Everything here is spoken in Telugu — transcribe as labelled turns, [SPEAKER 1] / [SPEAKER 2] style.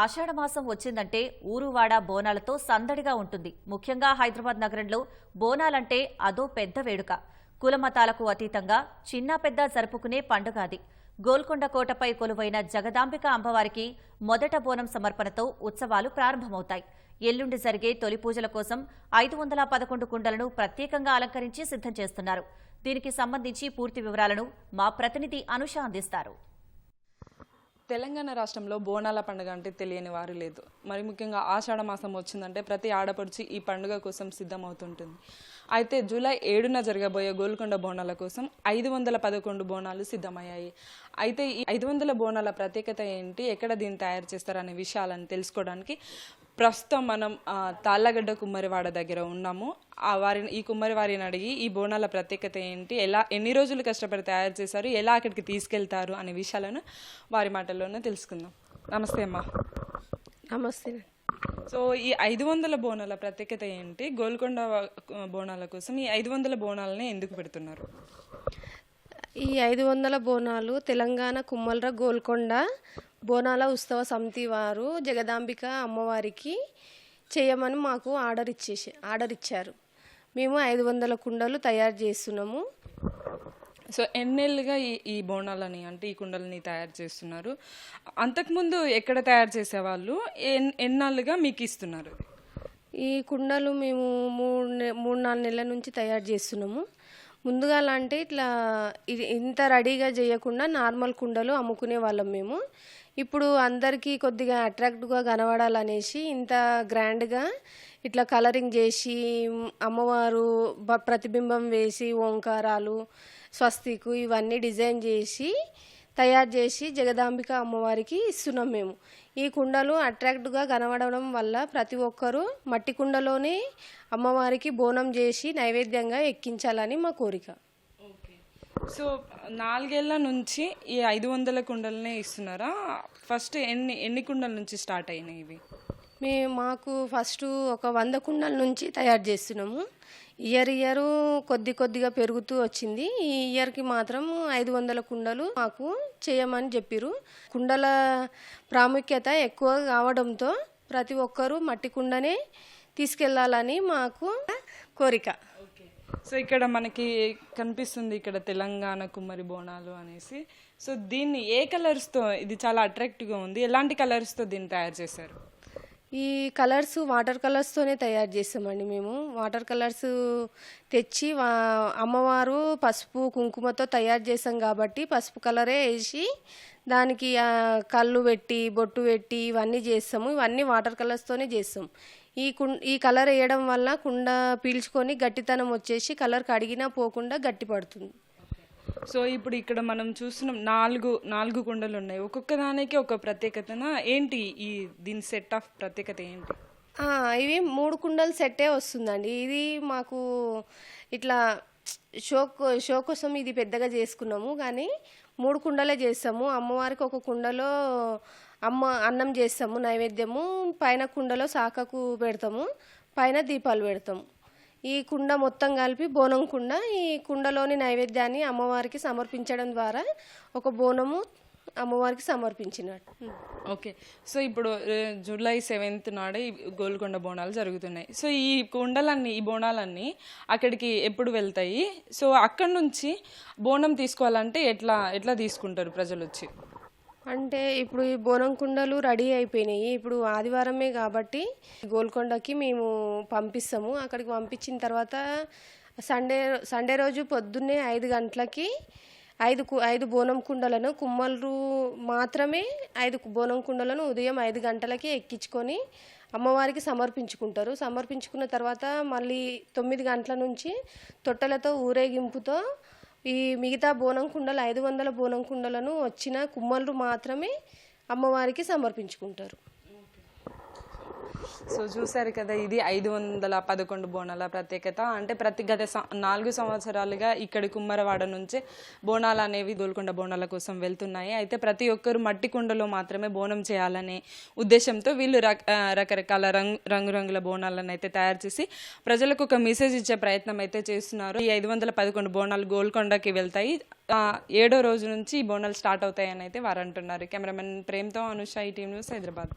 [SPEAKER 1] ఆషాఢమాసం వచ్చిందంటే ఊరువాడ బోనాలతో సందడిగా ఉంటుంది. ముఖ్యంగా హైదరాబాద్ నగరంలో బోనాలంటే అదో పెద్ద వేడుక. కులమతాలకు అతీతంగా చిన్న పెద్ద జరుపుకునే పండుగ అది. గోల్కొండ కోటపై కొలువైన జగదాంబిక అమ్మవారికి మొదట బోనం సమర్పణతో ఉత్సవాలు ప్రారంభమవుతాయి. ఎల్లుండి జరిగే తొలి పూజల కోసం ఐదు వందల పదకొండు కుండలను ప్రత్యేకంగా అలంకరించి సిద్ధం చేస్తున్నారు. దీనికి సంబంధించి పూర్తి వివరాలను మా ప్రతినిధి అనుష అందిస్తారు.
[SPEAKER 2] తెలంగాణ రాష్ట్రంలో బోనాల పండుగ అంటే తెలియని వారు లేదు. మరి ముఖ్యంగా ఆషాఢ మాసం వచ్చిందంటే ప్రతి ఆడపడుచు ఈ పండుగ కోసం సిద్ధమవుతుంటుంది. అయితే జూలై ఏడున జరగబోయే గోల్కొండ బోనాల కోసం ఐదు వందల పదకొండు బోనాలు సిద్ధమయ్యాయి. అయితే ఈ ఐదు వందల బోనాల ప్రత్యేకత ఏంటి ఎక్కడ దీన్ని తయారు చేస్తారనే విషయాలను తెలుసుకోవడానికి ప్రస్తుతం మనం తాళ్ళగడ్డ కుమ్మరివాడ దగ్గర ఉన్నాము. ఆ వారిని ఈ కుమ్మరి వారిని అడిగి ఈ బోనాల ప్రత్యేకత ఏంటి ఎలా ఎన్ని రోజులు కష్టపడి తయారు చేశారు ఎలా అక్కడికి తీసుకెళ్తారు అనే విషయాలను వారి మాటల్లోనే తెలుసుకుందాం. నమస్తే అమ్మా.
[SPEAKER 3] నమస్తే.
[SPEAKER 2] సో ఈ ఐదు వందల బోనాల ప్రత్యేకత ఏంటి గోల్కొండ బోనాల కోసం ఈ ఐదు వందల బోనాలని ఎందుకు పెడుతున్నారు?
[SPEAKER 3] ఈ ఐదు వందల బోనాలు తెలంగాణ కుమ్మల్ర గోల్కొండ బోనాల ఉత్సవ సమితి వారు జగదాంబిక అమ్మవారికి చేయమని మాకు ఆర్డర్ ఇచ్చేసి ఆర్డర్ ఇచ్చారు. మేము ఐదు వందల కుండలు తయారు చేస్తున్నాము.
[SPEAKER 2] సో ఎన్నేళ్ళుగా ఈ ఈ బోనాలని అంటే ఈ కుండలని తయారు చేస్తున్నారు. అంతకుముందు ఎక్కడ తయారు చేసేవాళ్ళు? ఎన్ ఎన్నాళ్ళుగా మీకు ఇస్తున్నారు?
[SPEAKER 3] ఈ కుండలు మేము మూడు మూడు నాలుగు నెలల నుంచి తయారు చేస్తున్నాము. ముందుగా అంటే ఇట్లా ఇది ఇంత రెడీగా చేయకుండా నార్మల్ కుండలు అమ్ముకునే వాళ్ళం మేము. ఇప్పుడు అందరికీ కొద్దిగా అట్రాక్టివ్గా కనబడాలనేసి ఇంత గ్రాండ్గా ఇట్లా కలరింగ్ చేసి అమ్మవారు ప్రతిబింబం వేసి ఓంకారాలు స్వస్తికు ఇవన్నీ డిజైన్ చేసి తయారు చేసి జగదాంబిక అమ్మవారికి ఇస్తున్నాం మేము. ఈ కుండలు అట్రాక్ట్గా కనబడడం వల్ల ప్రతి ఒక్కరూ మట్టి కుండలోనే అమ్మవారికి బోనం చేసి నైవేద్యంగా ఎక్కించాలని మా కోరిక.
[SPEAKER 2] సో నాలుగేళ్ళ నుంచి ఈ ఐదు వందల కుండలనే ఇస్తున్నారా? ఫస్ట్ ఎన్ని ఎన్ని కుండల నుంచి స్టార్ట్ అయినాయి ఇవి?
[SPEAKER 3] మేము మాకు ఫస్ట్ ఒక వంద కుండల నుంచి తయారు చేస్తున్నాము. ఇయర్ ఇయర్ కొద్ది కొద్దిగా పెరుగుతూ వచ్చింది. ఈ ఇయర్కి మాత్రం ఐదు వందల కుండలు మాకు చేయమని చెప్పిరు కుండల ప్రాముఖ్యత ఎక్కువ కావడంతో ప్రతి ఒక్కరూ మట్టి కుండనే తీసుకెళ్ళాలని మాకు కోరిక.
[SPEAKER 2] సో ఇక్కడ మనకి కనిపిస్తుంది ఇక్కడ తెలంగాణ కుమ్మరి బోనాలు అనేసి. సో దీన్ని ఏ కలర్స్తో ఇది చాలా అట్రాక్టివ్గా ఉంది. ఎలాంటి కలర్స్తో దీన్ని తయారు చేశారు?
[SPEAKER 3] ఈ కలర్స్ వాటర్ కలర్స్తోనే తయారు చేస్తామండి మేము. వాటర్ కలర్స్ తెచ్చి వా- అమ్మవారు పసుపు కుంకుమతో తయారు చేసాం కాబట్టి పసుపు కలరే వేసి దానికి కళ్ళు పెట్టి బొట్టు పెట్టి ఇవన్నీ చేస్తాము. ఇవన్నీ వాటర్ కలర్స్తోనే చేస్తాం. ఈ కుం ఈ కలర్ వేయడం వల్ల కుండ పీల్చుకొని గట్టితనం వచ్చేసి కలర్ కడిగినా పోకుండా గట్టి పడుతుంది.
[SPEAKER 2] సో ఇప్పుడు ఇక్కడ మనం చూస్తున్నాం నాలుగు నాలుగు కుండలు ఉన్నాయి ఒక్కొక్క దానికి ఒక ప్రత్యేకతన? ఏంటి ఈ దీని సెట్ ఆఫ్ ప్రత్యేకత ఏంటి?
[SPEAKER 3] ఇవి మూడు కుండలు సెట్టే వస్తుందండి. ఇది మాకు ఇట్లా షో షో కోసం ఇది పెద్దగా చేసుకున్నాము. కానీ మూడు కుండలే చేస్తాము. అమ్మవారికి ఒక కుండలో అమ్మ అన్నం చేస్తాము నైవేద్యము. పైన కుండలో సాకకు పెడతాము. పైన దీపాలు పెడతాము. ఈ కుండ మొత్తం కలిపి బోనం కుండ ఈ కుండలోని నైవేద్యాన్ని అమ్మవారికి సమర్పించడం ద్వారా ఒక బోనము అమ్మవారికి సమర్పించినట్టు
[SPEAKER 2] ఓకే. సో ఇప్పుడు జూలై సెవెంత్ నాడే ఈ గోల్కొండ బోనాలు జరుగుతున్నాయి. సో ఈ కుండలన్నీ ఈ బోనాలన్నీ అక్కడికి ఎప్పుడు వెళ్తాయి? సో అక్కడ నుంచి బోనం తీసుకోవాలంటే ఎట్లా ఎట్లా తీసుకుంటారు ప్రజలు వచ్చి
[SPEAKER 3] అంటే ఇప్పుడు ఈ బోనం కుండలు రెడీ అయిపోయినాయి. ఇప్పుడు ఆదివారమే కాబట్టి గోల్కొండకి మేము పంపిస్తాము. అక్కడికి పంపించిన తర్వాత సండే సండే రోజు పొద్దున్నే ఐదు గంటలకి ఐదు కు- ఐదు బోనం కుండలను కుమ్మలు మాత్రమే ఐదు బోనం కుండలను ఉదయం ఐదు గంటలకి ఎక్కించుకొని అమ్మవారికి సమర్పించుకుంటారు. సమర్పించుకున్న తర్వాత మళ్ళీ తొమ్మిది గంటల నుంచి తొట్టెలతో ఊరేగింపుతో ఈ మిగతా బోనం కుండలు ఐదు వందల బోనం కుండలను వచ్చిన కుమ్మలు మాత్రమే అమ్మవారికి సమర్పించుకుంటారు.
[SPEAKER 2] సో చూసారు కదా ఇది ఐదు వందల పదకొండు బోనాల ప్రత్యేకత. అంటే ప్రతి గత నాలుగు సంవత్సరాలుగా ఇక్కడ కుమ్మరవాడ నుంచే బోనాలు అనేవి గోల్కొండ బోనాల కోసం వెళ్తున్నాయి. అయితే ప్రతి ఒక్కరు మట్టి కుండలో మాత్రమే బోనం చేయాలనే ఉద్దేశంతో వీళ్ళు రకరకాల రంగు రంగురంగుల బోనాలను అయితే తయారు చేసి ప్రజలకు ఒక మెసేజ్ ఇచ్చే ప్రయత్నం అయితే చేస్తున్నారు. ఈ ఐదు వందల పదకొండు బోనాలు గోల్కొండకి వెళ్తాయి. ఏడో రోజు నుంచి ఈ బోనాలు స్టార్ట్ అవుతాయని అయితే వారు అంటున్నారు కెమెరామెన్ ప్రేమ్తో అనుష ఈ టీమ్ న్యూస్ హైదరాబాద్.